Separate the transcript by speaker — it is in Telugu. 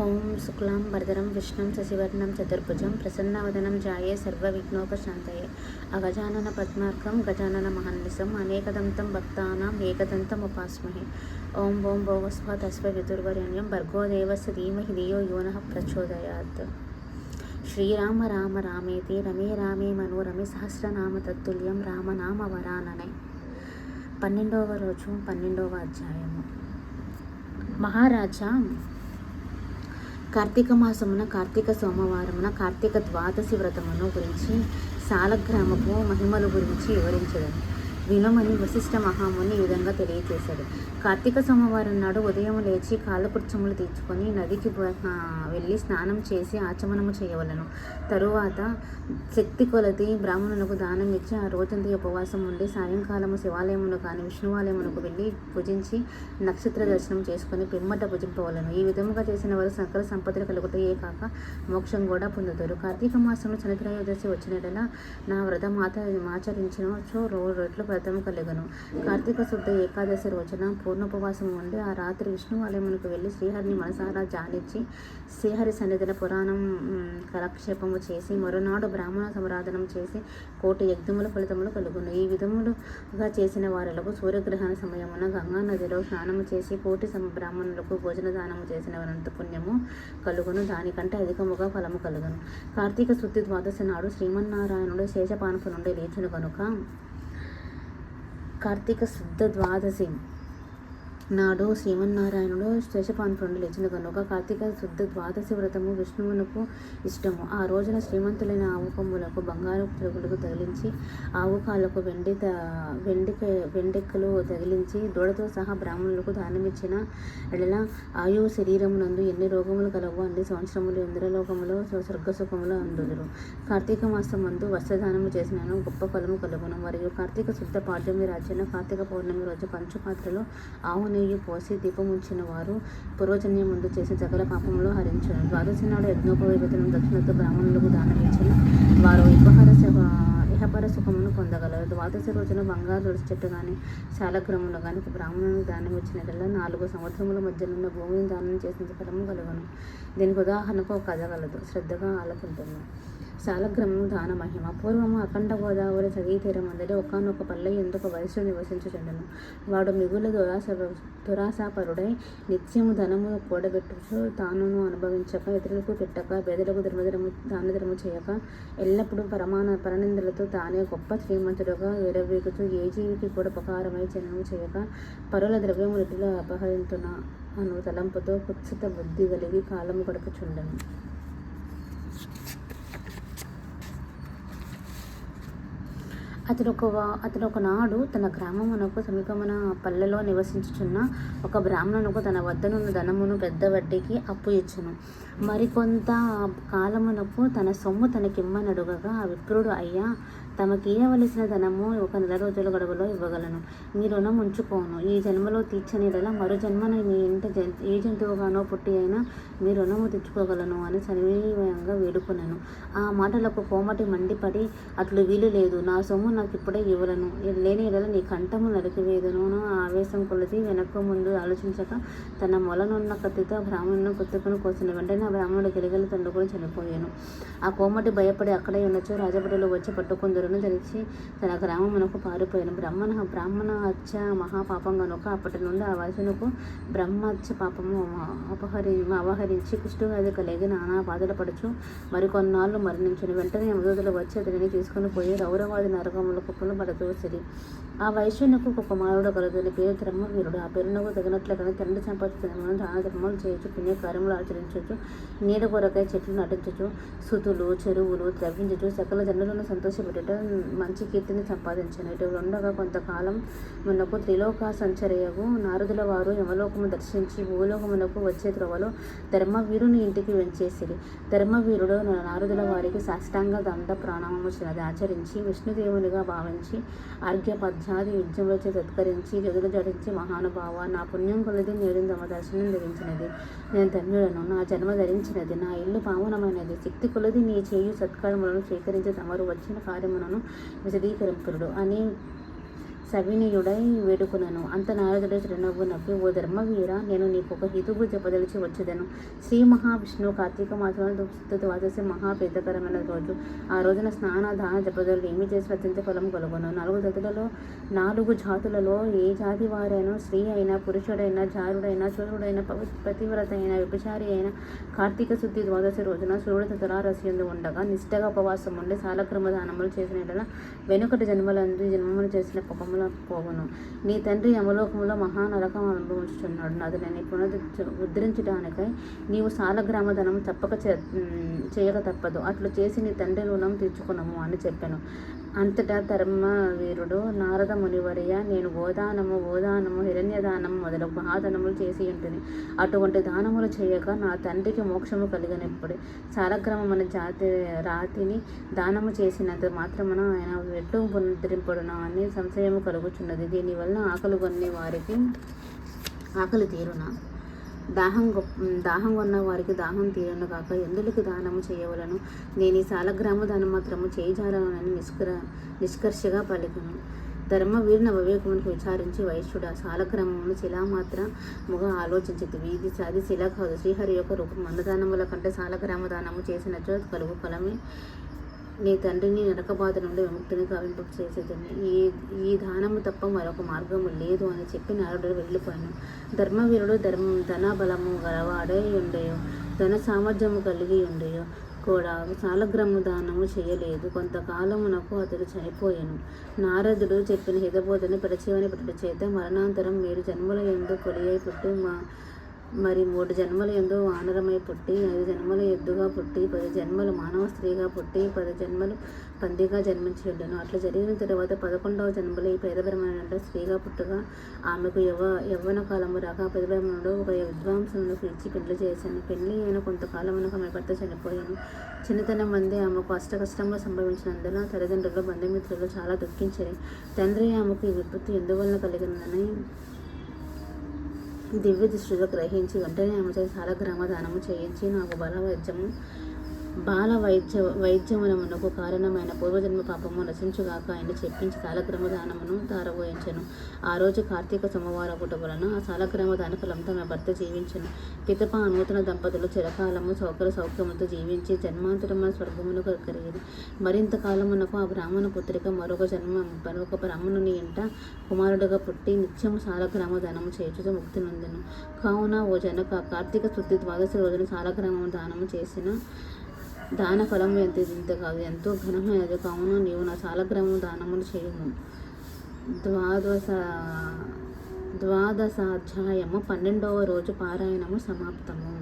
Speaker 1: ఓం శుక్లాం వరదరం విష్ణుం శశివర్ణం చతుర్భుజం ప్రసన్నవదనం జాయే సర్వవిఘ్నోపశాంతయే. అగజానన పద్మార్కం గజానన మహన్నిసం అనేకదంతం భక్తానాం ఏకదంతం ఉపాస్మహే. ఓం ఓం భోగస్వ తస్వ విదుర్వరణ్యం భర్గో ధీమహి ధియో యోన ప్రచోదయాత్. శ్రీరామ రామ రామేతి రమే రామే మనోరమే సహస్రనామ తత్తుల్యం రామనామ వరాననే. పన్నెండవ రోజు పన్నెండవ అధ్యాయము. మహారాజా కార్తీక మాసమున కార్తీక సోమవారమున కార్తీక ద్వాదశి వ్రతమును గురించి సాలగ్రామపు మహిమల గురించి వివరించడం. వినమని వశిష్ఠ మహాముని ఈ విధంగా తెలియచేశాడు. కార్తీక సోమవారం నాడు ఉదయం లేచి కాలకృత్యములు తీర్చుకొని నదికి వెళ్ళి స్నానం చేసి ఆచమనము చేయవలను. తరువాత శక్తి కొలది బ్రాహ్మణులకు దానం ఇచ్చి ఆ రోజంతా ఉపవాసం ఉండి సాయంకాలము శివాలయమును కానీ విష్ణువాలయమునకు వెళ్ళి పూజించి నక్షత్ర దర్శనం చేసుకొని పిమ్మట పూజింపవలను. ఈ విధముగా చేసిన వారు సకల సంపదలు కలుగుతాయే కాక మోక్షం కూడా పొందుతారు. కార్తీక మాసంలో చనిత్రయోదశి వచ్చినట్లా నా వ్రతం ఆచ ఆచరించినచో రో రెట్లు వ్రతం కలుగును కార్తీక శుద్ధ ఏకాదశి రోజున పూర్ణోపవాసం ఉండి ఆ రాత్రి విష్ణు ఆలయమునకు వెళ్ళి శ్రీహరిని మనసారా జానించి శ్రీహరి సన్నిధిన పురాణం కలక్షేపము చేసి మరునాడు బ్రాహ్మణ సమరాధనం చేసి కోటి యజ్ఞముల ఫలితములు కలుగును. ఈ విధములుగా చేసిన వారులకు సూర్యగ్రహణ సమయమున గంగా నదిలో స్నానము చేసి కోటి సమ బ్రాహ్మణులకు భోజన దానము చేసిన వారంత పుణ్యము కలుగును. దానికంటే అధికముగా ఫలము కలుగును. కార్తీక శుద్ధి ద్వాదశి నాడు శ్రీమన్నారాయణుడు శేషపానపు నుండి లేచును కనుక కార్తీక శుద్ధ ద్వాదశి నాడు శ్రీమన్నారాయణుడు శేషపాన్పురుడు లేచిన కనుక కార్తీక శుద్ధ ద్వాదశి వ్రతము విష్ణువునకు ఇష్టము. ఆ రోజున శ్రీమంతులైన ఆవు కొమ్ములకు బంగారు తిరుగులకు తగిలించి ఆవు కాళ్ళకు వెండి త వెండిక వెండెక్కలు తగిలించి దూడతో సహా బ్రాహ్మణులకు దానమిచ్చిన ఎడల ఆయు శరీరమునందు ఎన్ని రోగములు కలవు అన్ని సంవత్సరములు ఇంద్రలోకములో స్వర్గసుఖములు అందుదురు. కార్తీక మాసం మందు వస్త్రదానము చేసినాను గొప్ప ఫలము కలుగును. మరియు కార్తీక శుద్ధ పాడ్యమి రాజ్యాన కార్తీక పౌర్ణమి రోజు పంచపాత్రలో ఆవుని నెయ్యి పోసి దీపం ఉంచిన వారు పూర్వజన్యం ముందు చేసిన సకల పాపంలో హరించను. ద్వాదశి నాడు యజ్ఞోపవేతనం దక్షిణతో బ్రాహ్మణులకు దానం ఇచ్చిన వారు ఉపహార సుఖ ఇహపర సుఖమును పొందగలరు. ద్వాదశి రోజున బంగారు తులసి చెట్టు కానీ శాలగ్రములు కానీ ఒక బ్రాహ్మణునికి దానం ఇచ్చినట్ల నాలుగు సంవత్సరముల మధ్యనున్న భూమిని దానం చేసిన ఫలము కలుగును. దీనికి ఉదాహరణకు ఒక కథ కలదు. శ్రద్ధగా ఆలకుంటున్నాను శాలగ్రమం దాన మహిమ పూర్వము అఖండ గోదావరి తీరం అందరి ఒకనొక పల్లె ఎందుకు వయసు నివసించుచుండెను? వాడు మిగులు దురాశ దురాశాపరుడై నిత్యము ధనము కూడబెట్టుచు తానును అనుభవించక ఇతరులకు పెట్టక పేదలకు ధర్మధర్మ దాన చేయక ఎల్లప్పుడూ పరమాన పరనిందులతో తానే గొప్ప శ్రీమంతుడుగా విరవీగుతూ ఏ జీవికి కూడా ఉపకారమై జనము చేయక పరుల ద్రవ్యములిటిలో అపహరింతున అను తలంపుతో కుత్సిత బుద్ధి కలిగి కాలము గడుపుచుండెను. అతడు ఒక వా- అతడు ఒకనాడు తన గ్రామమునకు సమీపమున పల్లెలో నివసించుచున్న ఒక బ్రాహ్మణునకు తన వద్దనున్న ధనమును పెద్ద వడ్డీకి అప్పు ఇచ్చును. మరికొంత కాలమునకు తన సొమ్ము తనకిమ్మనడుగగా ఆ విప్రుడు అయ్యా తమకి ఇవ్వవలసిన ధనము ఒక నెల రోజుల గడువులో ఇవ్వగలను. మీ రుణం ఉంచుకోను. ఈ జన్మలో తీర్చనిడల మరో జన్మన మీ ఇంట జన్ ఏ జంతువుగానో పుట్టి అయినా మీ రుణము తెచ్చుకోగలను అని సన్వయంగా వేడుకున్నాను ఆ మాటలకు కోమటి మండిపడి అట్లు వీలు లేదు. నా సొమ్ము నాకు ఇప్పుడే ఇవ్వలను. లేని ఎడల నీ కంఠము నరికివేదును ఆవేశం కొలది వెనక్కు ముందు ఆలోచించక తన మొలనున్న కత్తితో బ్రాహ్మణును కుత్తుకుని కోసిన వెంటనే ఆ బ్రాహ్మణుడు గిలిగలు తండుకొని చనిపోయాను. ఆ కోమటి భయపడి అక్కడే ఉండొచ్చు. రాజభటులు వచ్చి కరుణ తెలిసి తన గ్రామమునకు పారిపోయాను బ్రాహ్మణ బ్రాహ్మణ హత్య మహాపాపం కనుక అప్పటి నుండి ఆ వయసునకు బ్రహ్మహత్య పాపము అపహరి అపహరించి కుష్ఠవ్యాధి కలిగి నానా బాధలు పడుచు మరికొన్నాళ్ళు మరణించిన. వెంటనే యమదూతలు వచ్చి అతనిని తీసుకుని పోయి రౌరవాది నరకముల కుప్పలు పడదోసిరి. ఆ వైశ్యునకు ఒక కుమారుడు కలదని పేరు ధర్మవీరుడు ఆ పేరునకు తగినట్లుగానే తండ్రి సంపాదించిన దాన ధర్మాలు చేయొచ్చు పుణ్యకార్యములు ఆచరించవచ్చు నీడ కొరకై చెట్లు నటించచ్చు సుతులు చెరువులు ద్రవించచ్చు సకల జనులను సంతోషపెట్టడం మంచి కీర్తిని సంపాదించను. ఇటు ఉండగా కొంతకాలం మనకు త్రిలోక సంచరయగు. నారదుల వారు యమలోకము దర్శించి భూలోకమునకు వచ్చే త్రోవలో ధర్మవీరుని ఇంటికి వెంచేసిరి. ధర్మవీరుడు నారదుల వారికి సాష్టాంగ దండ ప్రాణామము చిన్నది ఆచరించి విష్ణుదేవునిగా భావించి ఆర్ఘ్యపద్యాది విద్యములచే సత్కరించి జగులు జడించి మహానుభావ నా పుణ్యం కొలది నేడు తమ దర్శనం ధరించినది నేను ధన్యుడను. నా జన్మ ధరించినది. నా ఇల్లు పావనమైనది. శక్తి కొలది నీ చేయు సత్కారములను స్వీకరించి తమరు వచ్చిన కార్యమును ನಾನು வசதி கரும்பொருள் அணி సవినీయుడై వేడుకునను. అంత నారదుడు చిరునవ్వు నవ్వి ఓ ధర్మవీర నేను నీకు ఒక హితువు చెప్పదలిచి వచ్చేదను. శ్రీ మహావిష్ణువు కార్తీక మాసంలో ద్వాదశి మహా ప్రీతకరమైన రోజు. ఆ రోజున స్నాన దాన జపదలు ఏమి చేసి అత్యంత ఫలం కలుగును. నాలుగు జతులలో నాలుగు జాతులలో ఏ జాతి వారైనా స్త్రీ అయినా పురుషుడైనా జారుడైనా చూరుడైనా పవి- పతివ్రత అయినా విభచారి అయినా కార్తీక శుద్ధి ద్వాదశి రోజున సూర్యుడు తులారసియందు ఉండగా నిష్టగా ఉపవాసం ఉండి సాలక్రమ దానములు చేసిన వెనుకటి జన్మలందు జన్మములు చేసిన పాపముల పోవును. నీ తండ్రి యమలోకములో మహానరకం అనుభవించుచున్నాడు. అది నేను పునరు ఉద్ధరించడానికై నీవు సాలగ్రామ ధనం తప్పక చే- చేయక తప్పదు. అట్లు చేసి నీ తండ్రి రుణం తీర్చుకునము అని చెప్పాను. అంతటా ధర్మవీరుడు నారద మునివర్య నేను గోదానము గోదానము హిరణ్యదానము మొదలగు మహాదానములు చేసి ఉంటుంది అటువంటి దానములు చేయక నా తండ్రికి మోక్షము కలిగినప్పుడు సాలగ్రామమైన జాతి రాతిని దానము చేసినంత మాత్రమున ఆయన ఎట్లు పునరుద్ధరింపడునా అని సంశయము కలుగుచున్నది. దీనివల్ల ఆకలి కొన్ని వారికి ఆకలి తీరున? దాహం దాహం ఉన్న వారికి దాహం తీరను కాక ఎందులకు దానము చేయవలను? నేను ఈ సాలగ్రామ దానం మాత్రము చేయజాలనని నిష్కర నిష్కర్షగా పలికను. ధర్మవీరుని వివేకమునికి విచారించి వైశ్యుడు ఆ సాలగ్రామమును శిలా మాత్ర ముగ ఆలోచించదు వీధి అది శిల కాదు. శ్రీహరి యొక్క రూపం. అన్నదానముల కంటే సాలగ్రామ దానము చేసినచో కలుగు ఫలమే నీ తండ్రిని నరకబాధ నుండి విముక్తిని కావింపు చేసేదని ఈ ఈ దానము తప్ప మరొక మార్గము లేదు అని చెప్పి నారదుడు వెళ్ళిపోయాను ధర్మవీరుడు ధర్మ ధన బలము గలవాడై ఉండేయో ధన సామర్థ్యము కలిగి ఉండేయో కూడా సాలగ్రము దానము చేయలేదు. కొంతకాలమునకు అతడు చనిపోయాను. నారదుడు చెప్పిన హితబోధని పరిచయమని పెట్టడం చేత మరణాంతరం మీరు జన్మల ఎందు కొలియై పుట్టి మా మరి మూడు జన్మల ఎందు వానరమై పుట్టి ఐదు జన్మల ఎద్దుగా పుట్టి పది జన్మలు మానవ స్త్రీగా పుట్టి పది జన్మలు పందిగా జన్మించి ఉండను అట్లా జరిగిన తర్వాత పదకొండవ జన్మలో ఈ పేదబ్రహ్మణుడు స్త్రీగా పుట్టగా ఆమెకు యవ యవ్వన కాలము రాక పేదబ్రహ్మణుడు ఒక విద్వాంసులను పిలిచి పెళ్ళి చేశాను. పెళ్ళి అయిన కొంతకాలమునకు ఆమె భర్త చనిపోయాను. చిన్నతనం మంది ఆమెకు అష్ట కష్టంగా సంభవించినందున తల్లిదండ్రులు బంధుమిత్రులు చాలా దుఃఖించారు. తండ్రి ఆమెకు ఈ విపత్తు ఎందువలన కలిగిందని దివ్య దృష్టిలో గ్రహించి వెంటనే ఆమె సాలగ్రామ దానము చేయించి నాకు బలవైద్యము బాల వైద్య వైద్యమునకు కారణమైన పూర్వజన్మ పాపము నశించుగాక ఆయన చెప్పించి సాలగ్రామ దానమును తారబోయించను. ఆ రోజు కార్తీక సోమవారం పుట వలన ఆ సాలగ్రామ దాన ఫలంతో నా భర్త జీవించను. పితప నూతన దంపతులు చిరకాలము సౌకర్య సౌఖ్యములతో జీవించి జన్మాంతరమైన స్వర్గమునకు కలిగేది మరింత కాలమునకు ఆ బ్రాహ్మణ పుత్రిక మరొక జన్మ మరొక బ్రాహ్మణుని ఇంట కుమారుడుగా పుట్టి నిత్యము సాలగ్రామ దానము చేయుచు ముక్తి నొందెను. కావున ఓ జనక కార్తీక శుద్ధి ద్వాదశి రోజున సాలగ్రామ దానము చేసిన దాన ఫలం ఎంత ఇంత కాదు. ఎంతో ఘనమైనది కావున నీవు నా సాలగ్రామం దానములు చేయము. ద్వాదశ ద్వాదశాధ్యాయము పన్నెండవ రోజు పారాయణము సమాప్తము.